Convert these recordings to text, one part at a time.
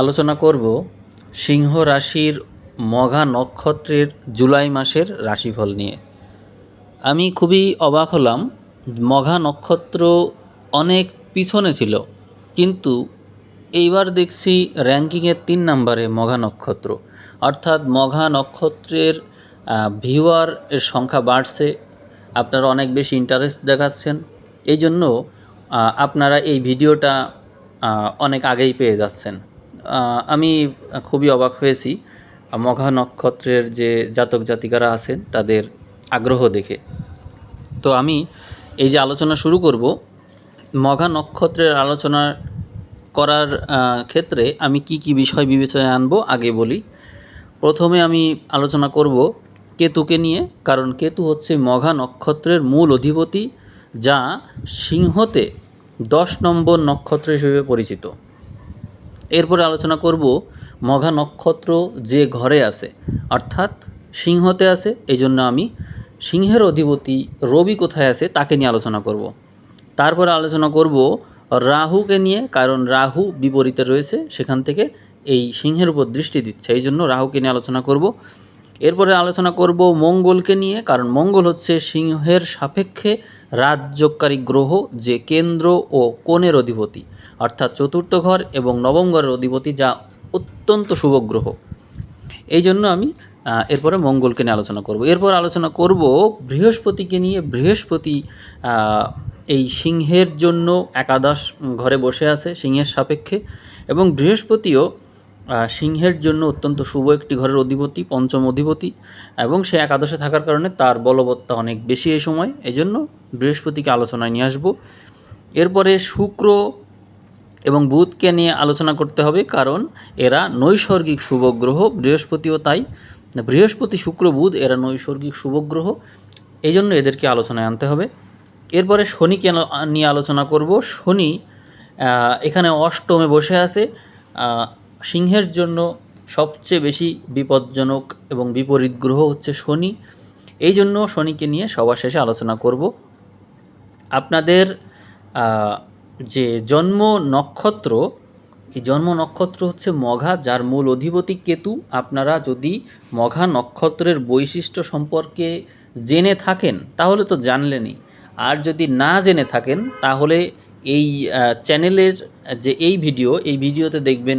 আলোচনা করব সিংহ রাশির মঘা নক্ষত্রের জুলাই মাসের রাশিফল নিয়ে। আমি খুবই অবাক হলাম, মঘা নক্ষত্র অনেক পিছনে ছিল, কিন্তু এইবার দেখছি র্যাঙ্কিংয়ের তিন নম্বরে মঘা নক্ষত্র। অর্থাৎ মঘা নক্ষত্রের ভিউয়ার এর সংখ্যা বাড়ছে, আপনারা অনেক বেশি ইন্টারেস্ট দেখাচ্ছেন। এই জন্য আপনারা এই ভিডিওটা অনেক আগেই পেয়ে যাচ্ছেন। আমি খুবই অবাক হয়েছি। মঘা নক্ষত্রের যে জাতক জাতিকারা আছেন, তাদের আগ্রহ দেখে। তো আমি এই যে আলোচনা শুরু করব, মঘা নক্ষত্রের আলোচনা করার ক্ষেত্রে আমি কি কি বিষয় বিবেচনায় আনব, আগে বলি। প্রথমে আমি আলোচনা করব কেতুকে নিয়ে, কারণ কেতু হচ্ছে মঘা নক্ষত্রের মূল অধিপতি, যা সিংহতে দশ নম্বর নক্ষত্র হিসেবে পরিচিত। এরপরে আলোচনা করব মঘা নক্ষত্র যে ঘরে আছে, অর্থাৎ সিংহতে আছে এই জন্য আমি সিংহের অধিপতি রবি কোথায় আছে তাকে নিয়ে আলোচনা করব। তারপরে আলোচনা করব রাহুকে নিয়ে, কারণ রাহু বিপরীতে রয়েছে, সেখান থেকে এই সিংহের উপর দৃষ্টি দিচ্ছে এই জন্য রাহুকে নিয়ে আলোচনা করব। এরপরে আলোচনা করব মঙ্গলকে নিয়ে, কারণ মঙ্গল হচ্ছে সিংহের সাপেক্ষে রাজযোগকারী গ্রহ যে কেন্দ্র ও কোণের অধিপতি, অর্থাৎ চতুর্থ ঘর এবং নবম ঘরের অধিপতি যা অত্যন্ত শুভ গ্রহ। এই জন্য আমি এরপরে মঙ্গলকে নিয়ে আলোচনা করব। এরপর আলোচনা করব বৃহস্পতিকে নিয়ে। বৃহস্পতি এই সিংহের জন্য একাদশ ঘরে বসে আছে, সিংহের সাপেক্ষে। এবং বৃহস্পতিও সিংহের জন্য অত্যন্ত শুভ একটি ঘরের অধিপতি, পঞ্চম অধিপতি এবং সে একাদশে থাকার কারণে তার বলবত্তা অনেক বেশি এই সময়। এই জন্য বৃহস্পতিকে আলোচনায় নিয়ে আসব। এরপরে শুক্র এবং বুধকে নিয়ে আলোচনা করতে হবে কারণ এরা নৈসর্গিক শুভগ্রহ বৃহস্পতিও তাই। বৃহস্পতি, শুক্র, বুধ এরা নৈসর্গিক শুভগ্রহ এই জন্য এদেরকে আলোচনায় আনতে হবে। এরপরে শনিকে নিয়ে আলোচনা করব। শনি এখানে অষ্টমে বসে আছে। সিংহের জন্য সবচেয়ে বেশি বিপজ্জনক এবং বিপরীত গ্রহ হচ্ছে শনি। এই জন্য শনিকে নিয়ে সবার শেষে আলোচনা করব। আপনাদের যে জন্ম নক্ষত্র, এই জন্ম নক্ষত্র হচ্ছে মঘা, যার মূল অধিপতি কেতু। আপনারা যদি মঘা নক্ষত্রের বৈশিষ্ট্য সম্পর্কে জেনে থাকেন, তাহলে তো জানলেনই। আর যদি না জেনে থাকেন, তাহলে এই চ্যানেলের যে এই ভিডিও এই ভিডিওতে দেখবেন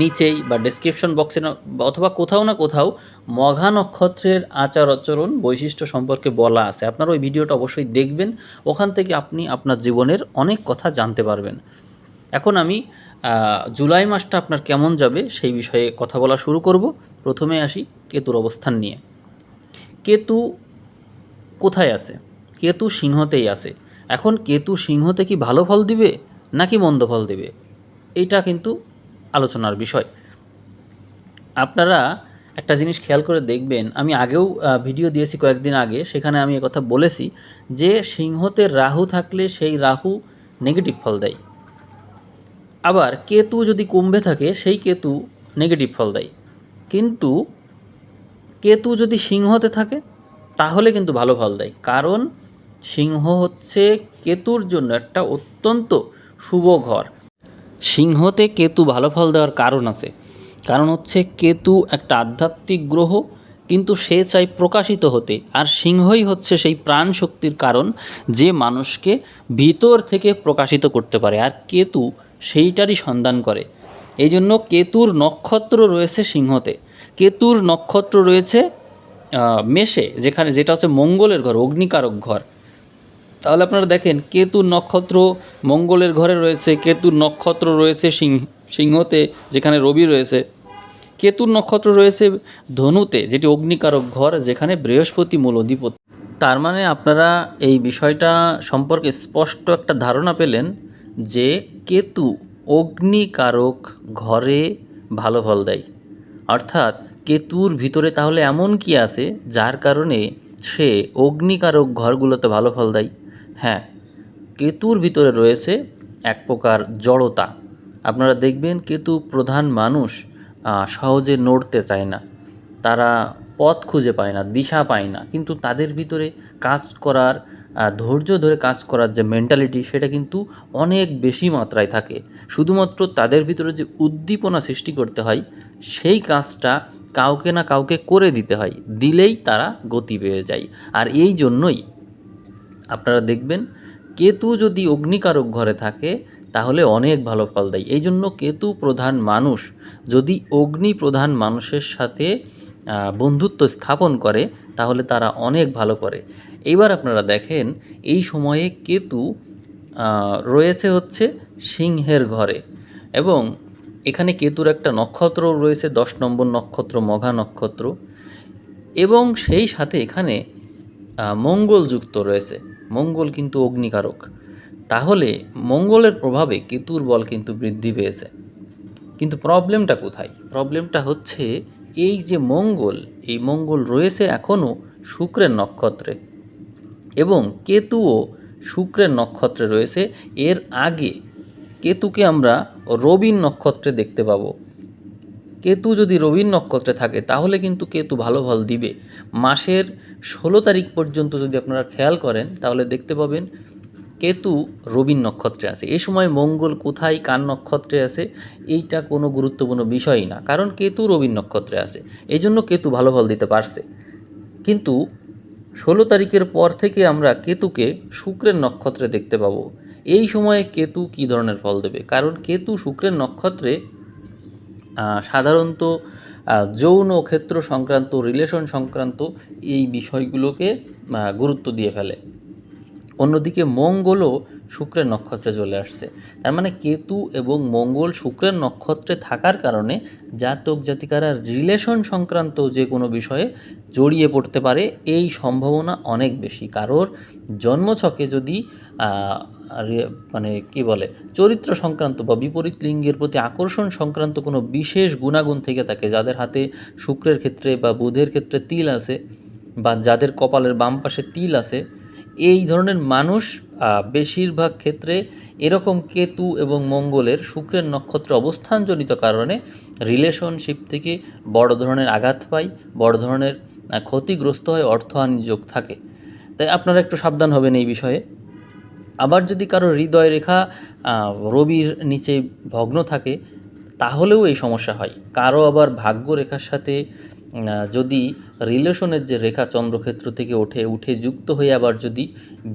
নিচেই বা ডেসক্রিপশন বক্সে অথবা কোথাও না কোথাও মঘা নক্ষত্রের আচার আচরণ বৈশিষ্ট্য সম্পর্কে বলা আছে। আপনারা ওই ভিডিওটা অবশ্যই দেখবেন। ওখান থেকে আপনি আপনার জীবনের অনেক কথা জানতে পারবেন। এখন আমি জুলাই মাসটা আপনার কেমন যাবে সেই বিষয়ে কথা বলা শুরু করব। প্রথমে আসি কেতুর অবস্থান নিয়ে। কেতু কোথায় আছে? কেতু সিংহতেই আছে। এখন কেতু সিংহতে কি ভালো ফল দিবে নাকি মন্দ ফল দেবে? এটা কিন্তু আলোচনার বিষয়। আপনারা একটা জিনিস খেয়াল করে দেখবেন, আমি আগেও ভিডিও দিয়েছি কয়েকদিন আগে, সেখানে আমি কথা বলেছি যে সিংহতে রাহু থাকলে সেই রাহু নেগেটিভ ফল দেয়। আবার কেতু যদি কুম্ভে থাকে, সেই কেতু নেগেটিভ ফল দেয়। কিন্তু কেতু যদি সিংহতে থাকে, তাহলে কিন্তু ভালো ফল দেয়। কারণ সিংহ হচ্ছে কেতুর জন্য একটা অত্যন্ত শুভ ঘর। সিংহতে কেতু ভালো ফল দেওয়ার কারণ আছে। কারণ হচ্ছে কেতু একটা আধ্যাত্মিক গ্রহ, কিন্তু সে চাই প্রকাশিত হতে। আর সিংহই হচ্ছে সেই প্রাণ শক্তির কারণ যে মানুষকে ভিতর থেকে প্রকাশিত করতে পারে। আর কেতু সেইটারই সন্ধান করে। এই জন্য কেতুর নক্ষত্র রয়েছে সিংহতে। কেতুর নক্ষত্র রয়েছে মেষে, যেখানে যেটা হচ্ছে মঙ্গলের ঘর, অগ্নিকারক ঘর। তাহলে আপনারা দেখেন কেতুর নক্ষত্র মঙ্গলের ঘরে রয়েছে কেতুর নক্ষত্র রয়েছে সিংহ সিংহতে, যেখানে রবি রয়েছে। কেতুর নক্ষত্র রয়েছে ধনুতে, যেটি অগ্নিকারক ঘর, যেখানে বৃহস্পতি মূল অধিপতি। তার মানে আপনারা এই বিষয়টা সম্পর্কে স্পষ্ট একটা ধারণা পেলেন যে কেতু অগ্নিকারক ঘরে ভালো ফল দেয়। অর্থাৎ কেতুর ভিতরে তাহলে এমন কি আছে, যার কারণে সে অগ্নিকারক ঘরগুলোতে ভালো ফল দেয়? হ্যাঁ কেতুর ভিতরে রয়েছে এক প্রকার জড়তা। আপনারা দেখবেন কেতু প্রধান মানুষ সহজে নড়তে চায় না। তারা পথ খুঁজে পায় না, দিশা পায় না। কিন্তু তাদের ভিতরে কাজ করার ধৈর্য ধরে কাজ করার যে মেন্টালিটি সেটা কিন্তু অনেক বেশি মাত্রায় থাকে। শুধুমাত্র তাদের ভিতরে যে উদ্দীপনা সৃষ্টি করতে হয়, সেই কাজটা কাউকে না কাউকে করে দিতে হয়। দিলেই তারা গতি পেয়ে যায়। আর এই জন্যই আপনারা দেখবেন, কেতু যদি অগ্নিকারক ঘরে থাকে, তাহলে অনেক ভালো ফল দেয়। এই জন্য কেতু প্রধান মানুষ যদি অগ্নি প্রধান মানুষের সাথে বন্ধুত্ব স্থাপন করে, তাহলে তারা অনেক ভালো করে। এইবার আপনারা দেখেন, এই সময়ে কেতু রয়েছে হচ্ছে সিংহের ঘরে এবং এখানে কেতুর একটা নক্ষত্র রয়েছে, দশ নম্বর নক্ষত্র, মঘা নক্ষত্র এবং সেই সাথে এখানে মঙ্গল যুক্ত রয়েছে। মঙ্গল কিন্তু অগ্নিকারক। তাহলে মঙ্গলের প্রভাবে কেতুর বল কিন্তু বৃদ্ধি পেয়েছে। কিন্তু প্রবলেমটা কোথায়? প্রবলেমটা হচ্ছে এই যে মঙ্গল, এই মঙ্গল রয়েছে এখনও শুক্রের নক্ষত্রে এবং কেতুও শুক্রের নক্ষত্রে রয়েছে। এর আগে কেতুকে আমরা রবিন নক্ষত্রে দেখতে পাবো। কেতু যদি রবির নক্ষত্রে থাকে, তাহলে কিন্তু কেতু ভালো ফল দিবে। মাসের ষোলো তারিখ পর্যন্ত যদি আপনারা খেয়াল করেন, তাহলে দেখতে পাবেন কেতু রবির নক্ষত্রে আছে। এই সময় মঙ্গল কোথায়, কার নক্ষত্রে আছে, এইটা কোনো গুরুত্বপূর্ণ বিষয়ই না, কারণ কেতু রবির নক্ষত্রে আছে। এই জন্য কেতু ভালো ফল দিতে পারছে। কিন্তু ষোলো তারিখের পর থেকে আমরা কেতুকে শুক্রের নক্ষত্রে দেখতে পাবো। এই সময়ে কেতু কী ধরনের ফল দেবে? কারণ কেতু শুক্রের নক্ষত্রে সাধারণত যৌন ক্ষেত্র সংক্রান্ত রিলেশন সংক্রান্ত এই বিষয়গুলোকে গুরুত্ব দিয়ে ফেলে। অন্যদিকে মঙ্গলও শুক্রের নক্ষত্রে চলে আসছে। তার মানে কেতু এবং মঙ্গল শুক্রের নক্ষত্রে থাকার কারণে জাতক জাতিকারা রিলেশন সংক্রান্ত যে কোনো বিষয়ে জড়িয়ে পড়তে পারে এই সম্ভাবনা অনেক বেশি। কারোর জন্মছকে যদি মানে কি বলে, চরিত্র সংক্রান্ত বা বিপরীত লিঙ্গের প্রতি আকর্ষণ সংক্রান্ত কোনো বিশেষ গুণাগুণ থেকে থাকে, যাদের হাতে শুক্রের ক্ষেত্রে বা বুধের ক্ষেত্রে তিল আছে বা যাদের কপালের বাম পাশে তিল আছে এই ধরনের মানুষ বেশিরভাগ ক্ষেত্রে এরকম কেতু এবং মঙ্গলের শুক্রের নক্ষত্রে অবস্থানজনিত কারণে রিলেশনশিপ থেকে বড় ধরনের আঘাত পায়, বড় ধরনের ক্ষতিগ্রস্ত হয় অর্থহানি যোগ থাকে। তাই আপনারা একটু সাবধান হবেন এই বিষয়ে। আবার যদি কারও হৃদয় রেখা রবির নিচে ভগ্ন থাকে, তাহলেও এই সমস্যা হয়। কারও আবার ভাগ্য রেখার সাথে যদি রিলেশনের যে রেখা চন্দ্রক্ষেত্র থেকে ওঠে, উঠে যুক্ত হয়ে আবার যদি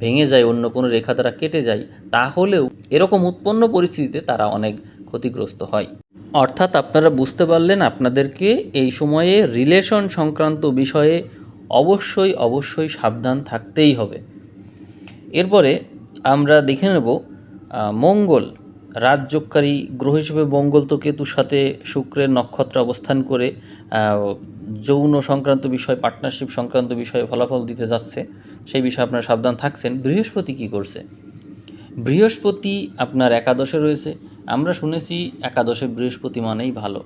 ভেঙে যায়, অন্য কোনো রেখা দ্বারা কেটে যায়, তাহলেও এরকম উৎপন্ন পরিস্থিতিতে তারা অনেক ক্ষতিগ্রস্ত হয়। অর্থাৎ আপনারা বুঝতে পারলেন আপনাদেরকে এই সময়ে রিলেশন সংক্রান্ত বিষয়ে অবশ্যই অবশ্যই সাবধান থাকতেই হবে। এরপরে আমরা দেখে নেব মঙ্গল রাজযোগকারী গ্রহ হিসেবে মঙ্গল তো কেতুর সাথে শুক্রের নক্ষত্রে অবস্থান করে যৌন সংক্রান্ত বিষয় পার্টনারশিপ সংক্রান্ত বিষয়ে ফলাফল দিতে যাচ্ছে। সেই বিষয়ে আপনারা সাবধান থাকছেন। বৃহস্পতি কী করছে? বৃহস্পতি আপনার একাদশে রয়েছে। আমরা শুনেছি একাদশে বৃহস্পতি মানেই ভালো।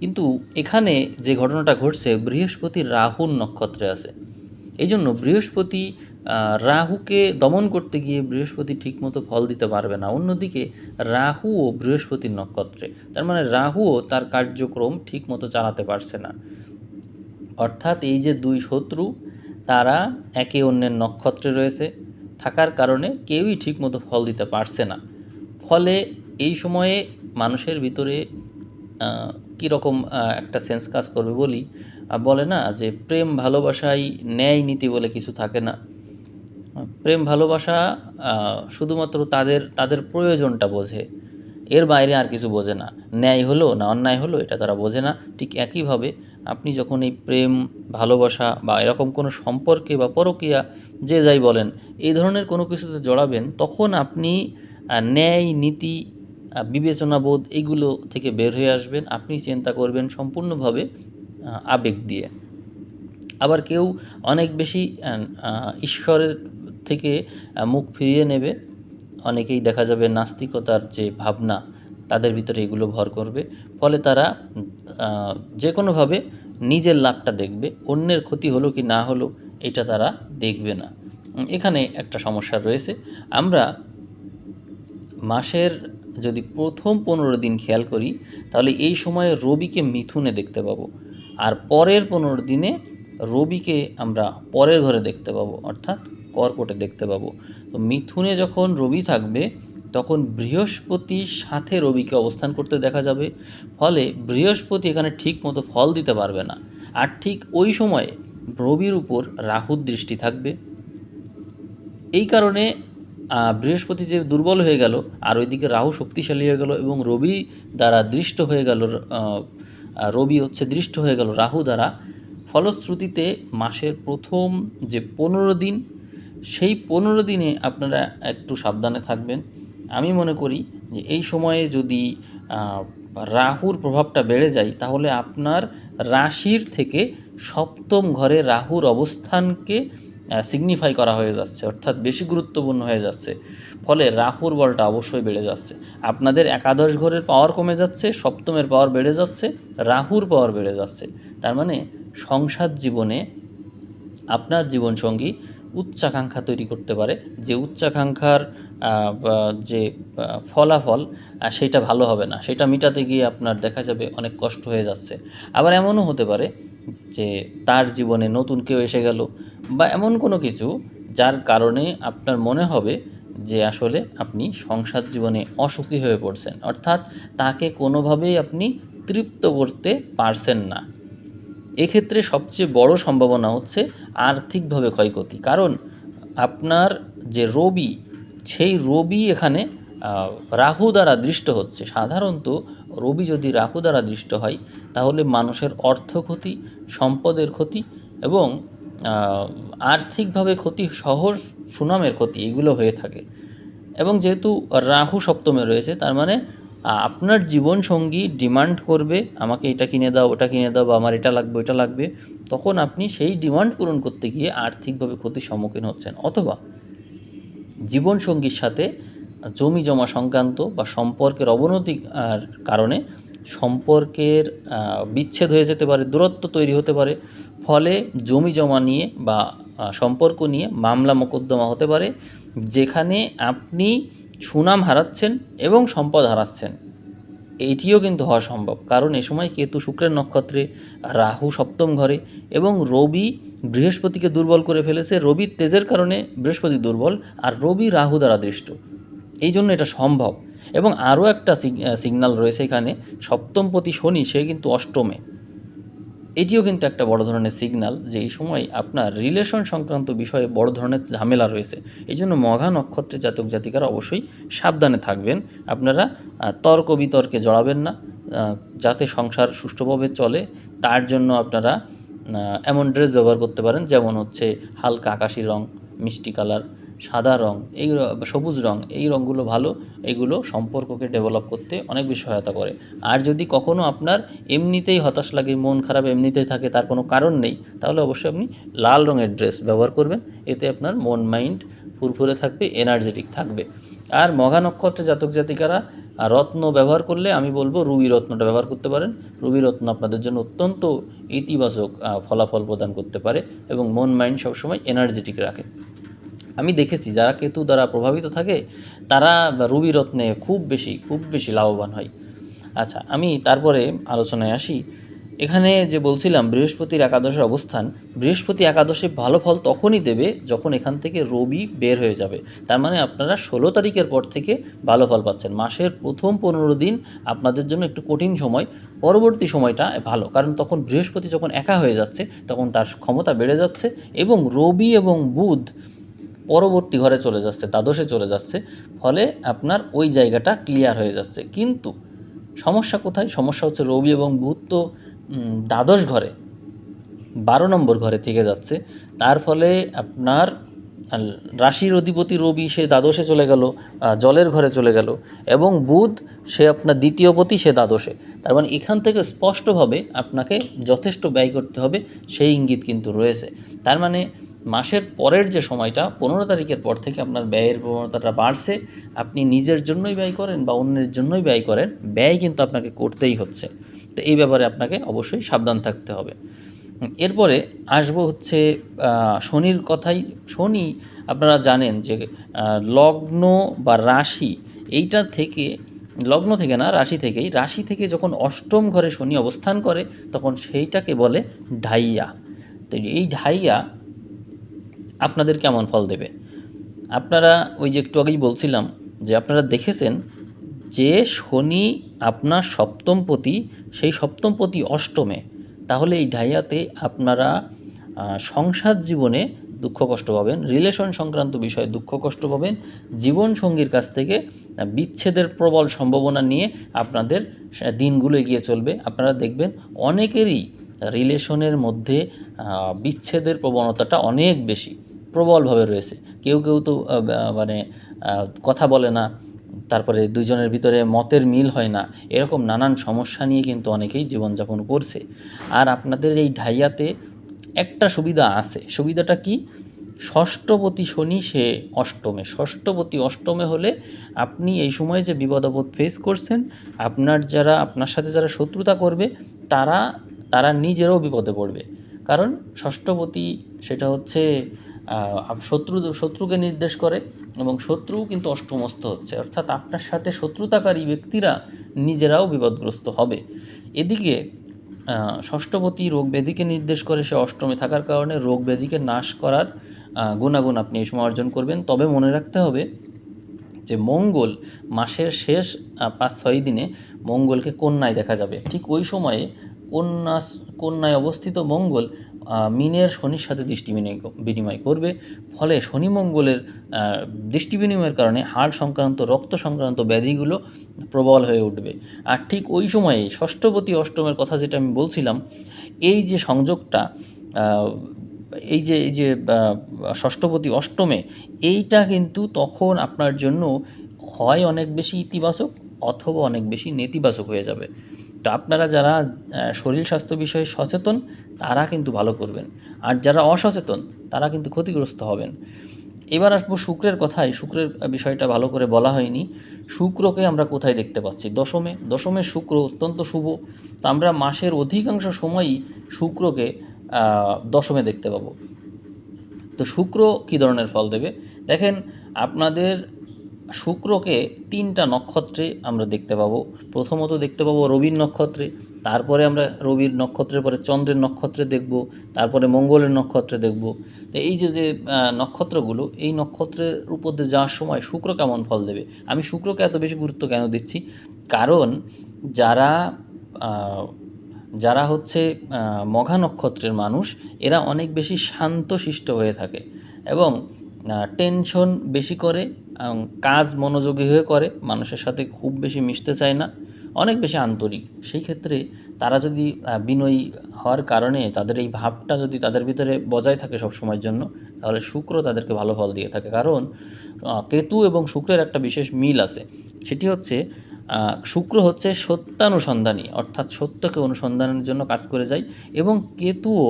কিন্তু এখানে যে ঘটনাটা ঘটছে, বৃহস্পতি রাহুর নক্ষত্রে আছে। এই জন্য বৃহস্পতি রাহুকে দমন করতে গিয়ে বৃহস্পতি ঠিকমতো ফল দিতে পারবে না। অন্যদিকে রাহুও বৃহস্পতির নক্ষত্রে, তার মানে রাহুও তার কার্যক্রম ঠিকমতো চালাতে পারছে না। অর্থাৎ এই যে দুই শত্রু, তারা একে অন্যের নক্ষত্রে রয়েছে, থাকার কারণে কেউই ঠিকমতো ফল দিতে পারছে না। ফলে এই সময়ে মানুষের ভিতরে কীরকম একটা সেন্স কাজ করবে বলি বলে না যে প্রেম ভালোবাসায় ন্যায় নীতি বলে কিছু থাকে না। প্রেম ভালোবাসা শুধুমাত্র তাদের তাদের প্রয়োজনটা বোঝে। এর বাইরে আর কিছু বোঝে না। ন্যায় হলো না অন্যায় হলো এটা তারা বোঝে না। ঠিক একইভাবে আপনি যখন এই প্রেম, ভালোবাসা বা এরকম কোনো সম্পর্কে বা পরকীয়া যে যাই বলেন, এই ধরনের কোনো কিছুতে জড়াবেন, তখন আপনি ন্যায়, নীতি বিবেচনাবোধ এগুলো থেকে বের হয়ে আসবেন। আপনি চিন্তা করবেন সম্পূর্ণভাবে আবেগ দিয়ে। আবার কেউ অনেক বেশি ঈশ্বরের থেকে মুখ ফিরিয়ে নেবে। অনেকেই দেখা যাবে নাস্তিকতার যে ভাবনা, তাদের ভিতরে এগুলো ভর করবে। ফলে তারা যে কোনোভাবে নিজের লাভটা দেখবে, অন্যের ক্ষতি হলো কি না হলো, এটা তারা দেখবে না। এখানে একটা সমস্যা রয়েছে। আমরা মাসের যদি প্রথম পনেরো দিন খেয়াল করি, তাহলে এই সময়ে রবিকে মিথুনে দেখতে পাবো। আর পরের পনেরো দিনে রবিকে আমরা পরের ঘরে দেখতে পাবো, অর্থাৎ কর্কটে দেখতে পাবো। তো মিথুনে যখন রবি থাকবে, তখন বৃহস্পতির সাথে রবিকে অবস্থান করতে দেখা যাবে। ফলে বৃহস্পতি এখানে ঠিক মতো ফল দিতে পারবে না। আর ঠিক ওই সময়ে রবির উপর রাহুর দৃষ্টি থাকবে। এই কারণে বৃহস্পতি যে দুর্বল হয়ে গেল, আর ওইদিকে রাহু শক্তিশালী হয়ে গেল এবং রবি দ্বারা দৃষ্ট হয়ে গেল রবি হচ্ছে দৃষ্ট হয়ে গেল রাহু দ্বারা। ফলশ্রুতিতে মাসের প্রথম যে পনেরো দিন সেই পনেরো দিনে আপনারা একটু সাবধানে থাকবেন। আমি মনে করি যে এই সময়ে যদি রাহুর প্রভাবটা বেড়ে যায়, তাহলে আপনার রাশির থেকে সপ্তম ঘরে রাহুর অবস্থানকে সিগনিফাই করা হয়ে যাচ্ছে, অর্থাৎ বেশি গুরুত্বপূর্ণ হয়ে যাচ্ছে। ফলে রাহুর বলটা অবশ্যই বেড়ে যাচ্ছে। আপনাদের একাদশ ঘরের পাওয়ার কমে যাচ্ছে, সপ্তমের পাওয়ার বেড়ে যাচ্ছে, রাহুর পাওয়ার বেড়ে যাচ্ছে। তার মানে সংসার জীবনে আপনার জীবনসঙ্গী উচ্চাকাঙ্ক্ষা তৈরি করতে পারে। যে উচ্চাকাঙ্ক্ষার যে ফলাফল সেটা ভালো হবে না। সেটা মেটাতে গিয়ে আপনার দেখা যাবে অনেক কষ্ট হয়ে যাচ্ছে। আবার এমনও হতে পারে যে, তার জীবনে নতুন কেউ এসে গেল বা এমন কোনো কিছু যার কারণে আপনার মনে হবে যে, আসলে আপনি সংসার জীবনে অসুখী হয়ে পড়ছেন। অর্থাৎ তাকে কোনোভাবেই আপনি তৃপ্ত করতে পারছেন না। এক্ষেত্রে সবচেয়ে বড় সম্ভাবনা হচ্ছে আর্থিকভাবে ক্ষয়ক্ষতি। কারণ আপনার যে রবি, সেই রবি এখানে রাহু দ্বারা দৃষ্ট হচ্ছে। সাধারণত রবি যদি রাহু দ্বারা দৃষ্ট হয়, তাহলে মানুষের অর্থ ক্ষতি, সম্পদের ক্ষতি এবং আর্থিকভাবে ক্ষতি সহ সুনামের ক্ষতি এগুলো হয়ে থাকে। এবং যেহেতু রাহু সপ্তমে রয়েছে, তার মানে আপনার জীবনসঙ্গী ডিমান্ড করবে, আমাকে এটা কিনে দাও, ওটা কিনে দাও বা আমার এটা লাগবে ওটা লাগবে। তখন আপনি সেই ডিমান্ড পূরণ করতে গিয়ে আর্থিকভাবে ক্ষতির সম্মুখীন হচ্ছেন। অথবা জীবনসঙ্গীর সাথে জমি জমা সংক্রান্ত বা সম্পর্কের অবনতি, আর কারণে সম্পর্কের বিচ্ছেদ হয়ে যেতে পারে, দূরত্ব তৈরি হতে পারে। ফলে জমি জমা নিয়ে বা সম্পর্ক নিয়ে মামলা মোকদ্দমা হতে পারে, যেখানে আপনি সুনাম হারাচ্ছেন এবং সম্পদ হারাচ্ছেন। এইটিও কিন্তু হওয়া সম্ভব। কারণ এ সময় কেতু শুক্রের নক্ষত্রে রাহু সপ্তম ঘরে এবং রবি বৃহস্পতিকে দুর্বল করে ফেলেছে। রবির তেজের কারণে বৃহস্পতি দুর্বল আর রবি রাহু দ্বারা দৃষ্ট। এই জন্য এটা সম্ভব। এবং আরও একটা সিগন্যাল রয়েছে এখানে। সপ্তমপতি শনি, সে কিন্তু অষ্টমে। এটিও কিন্তু একটা বড় ধরনের সিগনাল যে এই সময় আপনার রিলেশন সংক্রান্ত বিষয়ে বড় ধরনের ঝামেলা রয়েছে। এই জন্য মঘা নক্ষত্রের জাতক জাতিকারা অবশ্যই সাবধানে থাকবেন। আপনারা তর্ক বিতর্কে জড়াবেন না যাতে সংসার সুষ্ঠুভাবে চলে। তার জন্য আপনারা এমন ড্রেস ব্যবহার করতে পারেন যেমন হচ্ছে হালকা আকাশি রং, মিষ্টি কালার সাদা রং, এই সবুজ রং, এই রঙগুলো ভালো, এগুলো সম্পর্ককে ডেভেলপ করতে অনেক বেশি সহায়তা করে। আর যদি কখনও আপনার এমনিতেই হতাশ লাগে, মন খারাপ এমনিতেই থাকে, তার কোনো কারণ নেই, তাহলে অবশ্যই আপনি লাল রঙের ড্রেস ব্যবহার করবেন। এতে আপনার মন, মাইন্ড ফুরফুরে থাকবে এনার্জেটিক থাকবে। আর মঘা নক্ষত্রে জাতক জাতিকারা রত্ন ব্যবহার করলে আমি বলব রুবি রত্নটা ব্যবহার করতে পারেন। রুবি রত্ন আপনাদের জন্য অত্যন্ত ইতিবাচক ফলাফল প্রদান করতে পারে এবং মন, মাইন্ড সবসময় এনার্জেটিক রাখে। আমি দেখেছি যারা কেতু দ্বারা প্রভাবিত থাকে, তারা রুবি রত্নে খুব বেশি খুব বেশি লাভবান হয়। আচ্ছা আমি তারপরে আলোচনায় আসি। এখানে যে বলছিলাম বৃহস্পতির একাদশের অবস্থান, বৃহস্পতি একাদশে ভালো ফল তখনই দেবে যখন এখান থেকে রবি বের হয়ে যাবে। তার মানে আপনারা ষোলো তারিখের পর থেকে ভালো ফল পাচ্ছেন। মাসের প্রথম পনেরো দিন আপনাদের জন্য একটু কঠিন সময়, পরবর্তী সময়টা ভালো। কারণ তখন বৃহস্পতি যখন একা হয়ে যাচ্ছে, তখন তার ক্ষমতা বেড়ে যাচ্ছে এবং রবি এবং বুধ পরবর্তী ঘরে চলে যাচ্ছে, দ্বাদশে চলে যাচ্ছে, ফলে আপনার ওই জায়গাটা ক্লিয়ার হয়ে যাচ্ছে। কিন্তু সমস্যা কোথায়? সমস্যা হচ্ছে রবি এবং বুধ তো দ্বাদশ ঘরে, বারো নম্বর ঘরে থেকে যাচ্ছে। তার ফলে আপনার রাশির অধিপতি রবি সে দ্বাদশে চলে গেল জলের ঘরে চলে গেল এবং বুধ সে আপনার দ্বিতীয় পতি, সে দ্বাদশে। তার মানে এখান থেকে স্পষ্টভাবে আপনাকে যথেষ্ট ব্যয় করতে হবে, সেই ইঙ্গিত কিন্তু রয়েছে। তার মানে মাসের পরের যে সময়টা, পনেরো তারিখের পর থেকে আপনার ব্যয়ের প্রবণতাটা বাড়ছে। আপনি নিজের জন্যই ব্যয় করেন বা অন্যের জন্যই ব্যয় করেন, ব্যয় কিন্তু আপনাকে করতেই হচ্ছে। তো এই ব্যাপারে আপনাকে অবশ্যই সাবধান থাকতে হবে। এরপরে আসব হচ্ছে শনির কথাই। শনি, আপনারা জানেন যে লগ্ন বা রাশি এইটা থেকে, লগ্ন থেকে না, রাশি থেকেই, রাশি থেকে যখন অষ্টম ঘরে শনি অবস্থান করে, তখন সেইটাকে বলে ঢাইয়া। তো এই ঢাইয়া আপনাদের কেমন ফল দেবে? আপনারা ওই যে একটু আগেই বলছিলাম যে আপনারা দেখেছেন যে শনি আপনার সপ্তমপতি, সেই সপ্তমপতি অষ্টমে। তাহলে এই ঢাইয়াতে আপনারা সংসার জীবনে দুঃখ কষ্ট পাবেন রিলেশন সংক্রান্ত বিষয়ে দুঃখ কষ্ট পাবেন, জীবন সঙ্গীর কাছ থেকে বিচ্ছেদের প্রবল সম্ভাবনা নিয়ে আপনাদের দিনগুলো এগিয়ে চলবে। আপনারা দেখবেন অনেকেরই রিলেশনের মধ্যে বিচ্ছেদের প্রবণতাটা অনেক বেশি। প্রবলভাবে রয়েছে। কেউ কেউ তো মানে কথা বলে না, তারপরে দুজনের ভিতরে মতের মিল হয় না, এরকম নানান সমস্যা নিয়ে কিন্তু অনেকেই জীবনযাপন করছে। আর আপনাদের এই ঢাইয়াতে একটা সুবিধা আছে। সুবিধাটা কি? ষষ্ঠপতি শনি, সে অষ্টমে। ষষ্ঠপতি অষ্টমে হলে আপনি এই সময় যে বিপদাপদ ফেস করছেন, আপনার যারা, আপনার সাথে যারা শত্রুতা করবে, তারা তারা নিজেরাও বিপদে পড়বে। কারণ ষষ্ঠপতি সেটা হচ্ছে শত্রু শত্রুকে নির্দেশ করে এবং শত্রুও কিন্তু অষ্টমস্ত হচ্ছে। অর্থাৎ আপনার সাথে শত্রুতাকারী ব্যক্তিরা নিজেরাও বিপদগ্রস্ত হবে। এদিকে ষষ্ঠপতি রোগ ব্যাধিকে নির্দেশ করে সে অষ্টমে থাকার কারণে রোগ ব্যাধিকে নাশ করার গুণাগুণ আপনি এই সময় অর্জন করবেন। তবে মনে রাখতে হবে যে মঙ্গল মাসের শেষ পাঁচ ছয় দিনে মঙ্গলকে কন্যায় দেখা যাবে। ঠিক ওই সময়ে কন্যা কন্যায় অবস্থিত মঙ্গল মিনের শনির সাথে দৃষ্টি বিনিময় করবে। ফলে শনি মঙ্গলের দৃষ্টি বিনিময়ের কারণে হাড় সংক্রান্ত, রক্ত সংক্রান্ত ব্যাধিগুলো প্রবল হয়ে উঠবে। আর ঠিক ওই সময়ে ষষ্ঠপতি অষ্টমের কথা যেটা আমি বলছিলাম, এই যে সংযোগটা এই যে এই যে ষষ্ঠপতি অষ্টমে, এইটা কিন্তু তখন আপনার জন্য হয় অনেক বেশি ইতিবাচক অথবা অনেক বেশি নেতিবাচক হয়ে যাবে। তো আপনারা যারা শরীর স্বাস্থ্য বিষয়ে সচেতন, তারা কিন্তু ভালো করবেন। আর যারা অসচেতন, তারা কিন্তু ক্ষতিগ্রস্ত হবেন। এবার আসব শুক্রের কথায়। শুক্রের বিষয়টা ভালো করে বলা হয়নি। শুক্রকে আমরা কোথায় দেখতে পাচ্ছি? দশমে। দশমে শুক্র অত্যন্ত শুভ। তো আমরা মাসের অধিকাংশ সময়ই শুক্রকে দশমে দেখতে পাবো। তো শুক্র কী ধরনের ফল দেবে? দেখেন, আপনাদের শুক্রকে তিনটা নক্ষত্রে আমরা দেখতে পাবো। প্রথমত দেখতে পাবো রবির নক্ষত্রে, তারপরে আমরা রবির নক্ষত্রের পরে চন্দ্রের নক্ষত্রে দেখব, তারপরে মঙ্গলের নক্ষত্রে দেখব। তো এই যে যে নক্ষত্রগুলো, এই নক্ষত্রের উপর দিয়ে যাওয়ার সময় শুক্র কেমন ফল দেবে? আমি শুক্রকে এত বেশি গুরুত্ব কেন দিচ্ছি? কারণ যারা যারা হচ্ছে মঘা নক্ষত্রের মানুষ, এরা অনেক বেশি শান্তশিষ্ট হয়ে থাকে। এবং টেনশন বেশি করে কাজ মনোযোগী হয়ে করে, মানুষের সাথে খুব বেশি মিশতে চায় না, অনেক বেশি আন্তরিক। সেই ক্ষেত্রে তারা যদি বিনয়ী হওয়ার কারণে তাদের এই ভাবটা যদি তাদের ভিতরে বজায় থাকে সব সময়ের জন্য, তাহলে শুক্র তাদেরকে ভালো ফল দিয়ে থাকে। কারণ কেতু এবং শুক্রের একটা বিশেষ মিল আছে। সেটি হচ্ছে শুক্র হচ্ছে সত্যানুসন্ধানী, অর্থাৎ সত্যকে অনুসন্ধানের জন্য কাজ করে যায় এবং কেতুও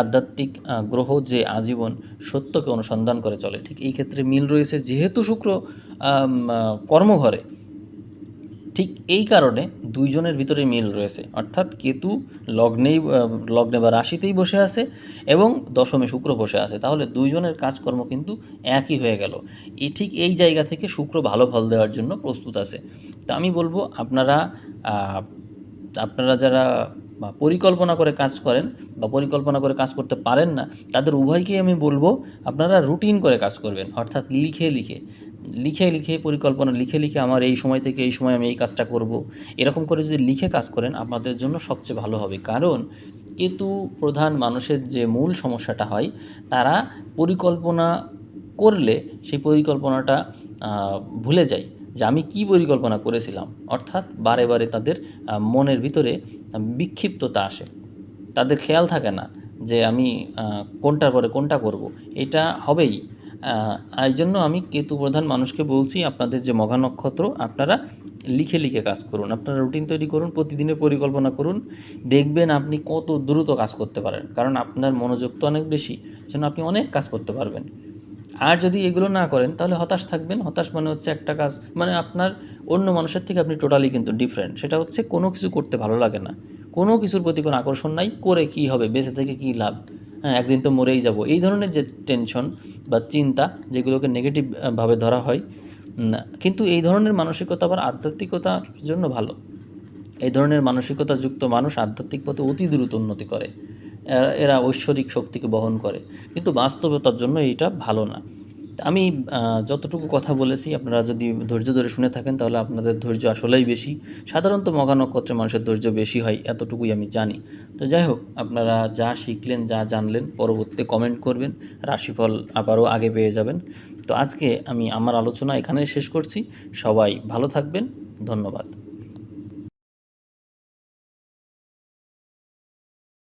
আধ্যাত্মিক গ্রহ যে আজীবন সত্যকে অনুসন্ধান করে চলে, ঠিক এই ক্ষেত্রে মিল রয়েছে যেহেতু শুক্র কর্মঘরে। ঠিক এই কারণে দুইজনের ভিতরে মিল রয়েছে। অর্থাৎ কেতু লগ্নেই লগ্নে বা রাশিতেই বসে আছে এবং দশমে শুক্র বসে আছে। তাহলে দুইজনের কাজকর্ম কিন্তু একই হয়ে গেল। এই ঠিক এই জায়গা থেকে শুক্র ভালো ফল দেওয়ার জন্য প্রস্তুত আছে। তো আমি বলব, আপনারা আপনারা যারা বা পরিকল্পনা করে কাজ করেন বা পরিকল্পনা করে কাজ করতে পারেন না, তাদের উভয়কেই আমি বলব আপনারা রুটিন করে কাজ করবেন, অর্থাৎ লিখে লিখে। লিখে লিখে পরিকল্পনা, লিখে লিখে আমার এই সময় থেকে এই সময় আমি এই কাজটা করব। এরকম করে যদি লিখে কাজ করেন আপনাদের জন্য সবচেয়ে ভালো হবে। কারণ কেতু প্রধান মানুষের যে মূল সমস্যাটা হয়, তারা পরিকল্পনা করলে সেই পরিকল্পনাটা ভুলে যায়। যে আমি কি পরিকল্পনা করেছিলাম, অর্থাৎ বারে বারে তাদের মনের ভিতরে বিক্ষিপ্ততা আসে। তাদের খেয়াল থাকে না যে আমি কোনটার পরে কোনটা করব। এটা হবেই। এই জন্য আমি কেতু প্রধান মানুষকে বলছি, আপনাদের যে মঘা নক্ষত্র, আপনারা লিখে লিখে কাজ করুন। আপনারা রুটিন তৈরি করুন, প্রতিদিনের পরিকল্পনা করুন। দেখবেন আপনি কত দ্রুত কাজ করতে পারেন। কারণ আপনার মনোযোগ তো অনেক বেশি যেন আপনি অনেক কাজ করতে পারবেন। আর যদি এগুলো না করেন, তাহলে হতাশ থাকবেন। হতাশ মানে হচ্ছে একটা কাজ মানে আপনার অন্য মানুষের থেকে আপনি টোটালি কিন্তু ডিফারেন্ট সেটা হচ্ছে কোনো কিছু করতে ভালো লাগে না। কোনো কিছুর প্রতি কোনো আকর্ষণ নাই, করে কি হবে, বেঁচে থেকে কি লাভ? হ্যাঁ একদিন তো মরেই যাব। এই ধরনের যে টেনশন বা চিন্তা যেগুলোকে নেগেটিভ ভাবে ধরা হয় কিন্তু এই ধরনের মানসিকতা আবার আধ্যাত্মিকতার জন্য ভালো। এই ধরনের মানসিকতা যুক্ত মানুষ আধ্যাত্মিক পথে অতি দ্রুত উন্নতি করে। এরা- ঐশ্বরিক শক্তিকে বহন করে। কিন্তু বাস্তবতার জন্য এইটা ভালো না। আমি যতটুকু কথা বলেছি, আপনারা যদি ধৈর্য ধরে শুনে থাকেন, তাহলে আপনাদের ধৈর্য আসলেই বেশি। সাধারণত মঘা নক্ষত্রে মানুষের ধৈর্য বেশি হয়, এতটুকুই আমি জানি। তো যাই হোক, আপনারা যা শিখলেন, যা জানলেন, পরবর্তীতে কমেন্ট করবেন, রাশিফল আবারও আগে পেয়ে যাবেন। তো আজকে আমি, আমার আলোচনা এখানে শেষ করছি। সবাই ভালো থাকবেন। ধন্যবাদ।